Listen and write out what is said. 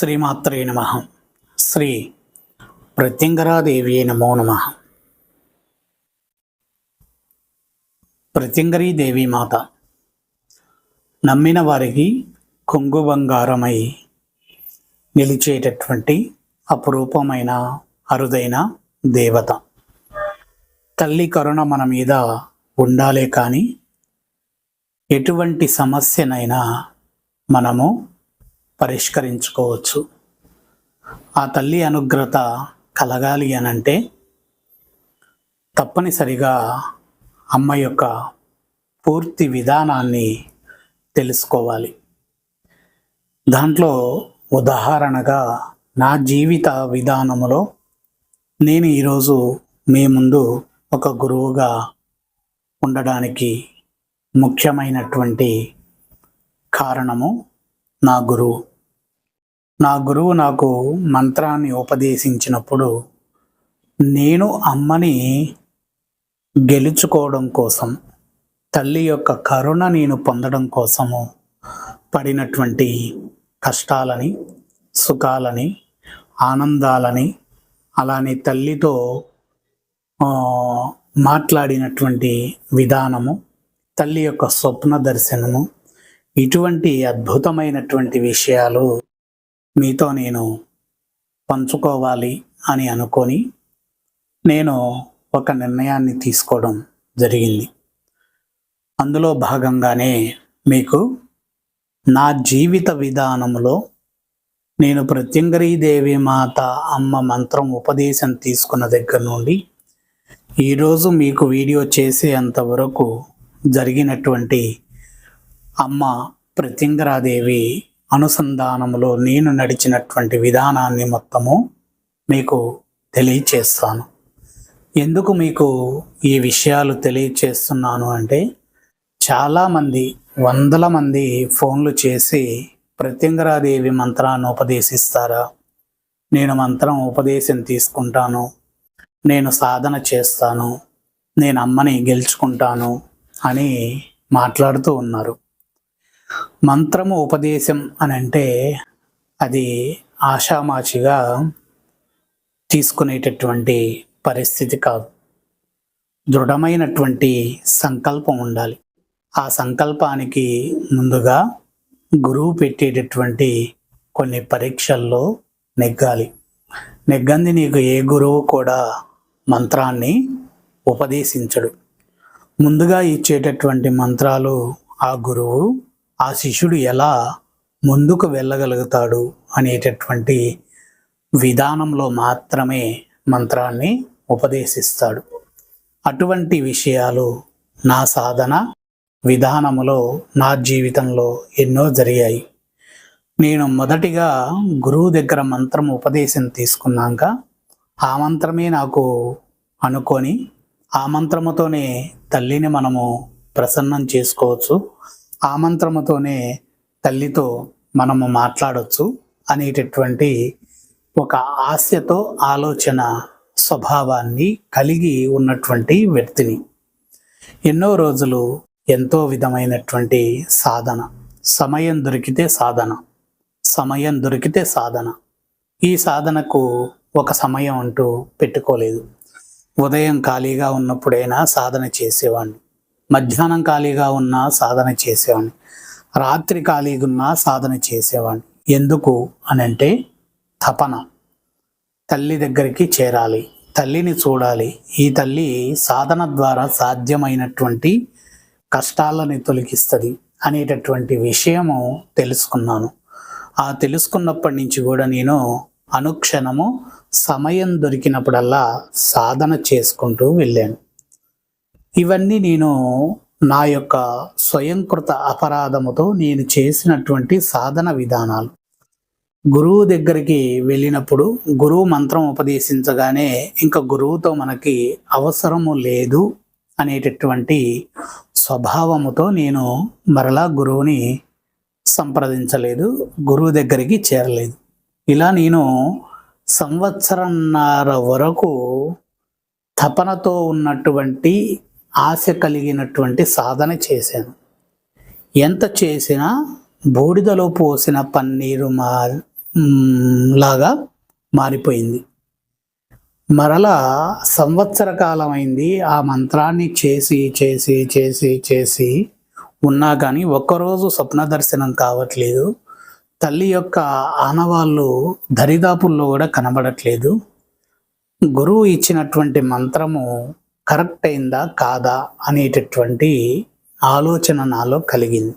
శ్రీమాత్రే నమ. శ్రీ ప్రత్యంగరాదేవి నమో నమ. ప్రత్యంగరీ దేవి మాత నమ్మిన వారికి కొంగు బంగారమై నిలిచేటటువంటి అపురూపమైన అరుదైన దేవత. తల్లి కరుణ మన మీద ఉండాలే కానీ ఎటువంటి సమస్యనైనా మనము పరిష్కరించుకోవచ్చు. ఆ తల్లి అనుగ్రత కలగాలి అనంటే తప్పనిసరిగా అమ్మ యొక్క పూర్తి విధానాన్ని తెలుసుకోవాలి. దాంట్లో ఉదాహరణగా నా జీవిత విధానములో నేను ఈరోజు మీ ముందు ఒక గురువుగా ఉండడానికి ముఖ్యమైనటువంటి కారణము నా గురువు. నా గురువు నాకు మంత్రాన్ని ఉపదేశించినప్పుడు నేను అమ్మని గెలుచుకోవడం కోసం తల్లి యొక్క కరుణ నేను పొందడం కోసము పడినటువంటి కష్టాలని సుఖాలని ఆనందాలని అలానే తల్లితో మాట్లాడినటువంటి విధానము తల్లి యొక్క స్వప్న దర్శనము ఇటువంటి అద్భుతమైనటువంటి విషయాలు మీతో నేను పంచుకోవాలి అని అనుకొని నేను ఒక నిర్ణయాన్ని తీసుకోవడం జరిగింది. అందులో భాగంగానే మీకు నా జీవిత విధానంలో నేను ప్రత్యంగరీ దేవి మాత అమ్మ మంత్రం ఉపదేశం తీసుకున్న దగ్గర నుండి ఈరోజు మీకు వీడియో చేసేంత వరకు జరిగినటువంటి అమ్మ ప్రత్యంగరాదేవి అనుసంధానంలో నేను నడిచినటువంటి విధానాన్ని మొత్తము మీకు తెలియచేస్తాను. ఎందుకు మీకు ఈ విషయాలు తెలియచేస్తున్నాను అంటే చాలామంది వందల మంది ఫోన్లు చేసి ప్రత్యంగరాదేవి మంత్రాన్ని ఉపదేశిస్తారా? నేను మంత్రం ఉపదేశం తీసుకుంటాను నేను సాధన చేస్తాను నేను అమ్మని గెలుచుకుంటాను అని మాట్లాడుతూ ఉన్నారు. మంత్రము ఉపదేశం అని అంటే అది ఆషామాషిగా తీసుకునేటటువంటి పరిస్థితి కాదు. దృఢమైనటువంటి సంకల్పం ఉండాలి. ఆ సంకల్పానికి ముందుగా గురువు పెట్టేటటువంటి కొన్ని పరీక్షల్లో నెగ్గాలి. నెగ్గంది నీకు ఏ గురువు కూడా మంత్రాన్ని ఉపదేశించడు. ముందుగా ఇచ్చేటటువంటి మంత్రాలు ఆ గురువు ఆ శిష్యుడు ఎలా ముందుకు వెళ్ళగలుగుతాడు అనేటటువంటి విధానంలో మాత్రమే మంత్రాన్ని ఉపదేశిస్తాడు. అటువంటి విషయాలు నా సాధన విధానములో నా జీవితంలో ఎన్నో జరిగాయి. నేను మొదటిగా గురువు దగ్గర మంత్రం ఉపదేశం తీసుకున్నాక ఆ మంత్రమే నాకు అనుకొని ఆ మంత్రముతోనే తల్లిని మనము ప్రసన్నం చేసుకోవచ్చు. ఆ మంత్రముతోనే తల్లితో మనము మాట్లాడవచ్చు అనేటటువంటి ఒక ఆశతో ఆలోచన స్వభావాన్ని కలిగి ఉన్నటువంటి వ్యక్తిని. ఎన్నో రోజులు ఎంతో విధమైనటువంటి సాధన. సమయం దొరికితే సాధన. సమయం దొరికితే సాధన. ఈ సాధనకు ఒక సమయం అంటూ పెట్టుకోలేదు. ఉదయం ఖాళీగా ఉన్నప్పుడైనా సాధన చేసేవాడిని మధ్యాహ్నం ఖాళీగా ఉన్నా సాధన చేసేవాడిని. రాత్రి ఖాళీగా ఉన్నా సాధన చేసేవాడిని. ఎందుకు అని అంటే తపన. తల్లి దగ్గరికి చేరాలి. తల్లిని చూడాలి. ఈ తల్లి సాధన ద్వారా సాధ్యమైనటువంటి కష్టాలని తొలగిస్తుంది అనేటటువంటి విషయము తెలుసుకున్నాను. ఆ తెలుసుకున్నప్పటి నుంచి కూడా నేను అనుక్షణము సమయం దొరికినప్పుడల్లా సాధన చేసుకుంటూ వెళ్ళాను. ఇవన్నీ నేను నా యొక్క స్వయంకృత అపరాధముతో నేను చేసినటువంటి సాధన విధానాలు. గురువు దగ్గరికి వెళ్ళినప్పుడు గురువు మంత్రం ఉపదేశించగానే ఇంకా గురువుతో మనకి అవసరము లేదు అనేటటువంటి స్వభావముతో నేను మరలా గురువుని సంప్రదించలేదు గురువు దగ్గరికి చేరలేదు. ఇలా నేను సంవత్సరన్నర వరకు తపనతో ఉన్నటువంటి ఆశ కలిగినటువంటి సాధన చేశాను. ఎంత చేసినా బూడిదలో పోసిన పన్నీరు మా లాగా మారిపోయింది. మరలా సంవత్సర కాలం అయింది ఆ మంత్రాన్ని చేసి చేసి చేసి చేసి ఉన్నా కానీ ఒక్కరోజు స్వప్న దర్శనం కావట్లేదు. తల్లి యొక్క ఆనవాళ్ళు దరిదాపుల్లో కూడా కనబడట్లేదు. గురువు ఇచ్చినటువంటి మంత్రము కరెక్ట్ అయిందా కాదా అనేటటువంటి ఆలోచన నాలో కలిగింది.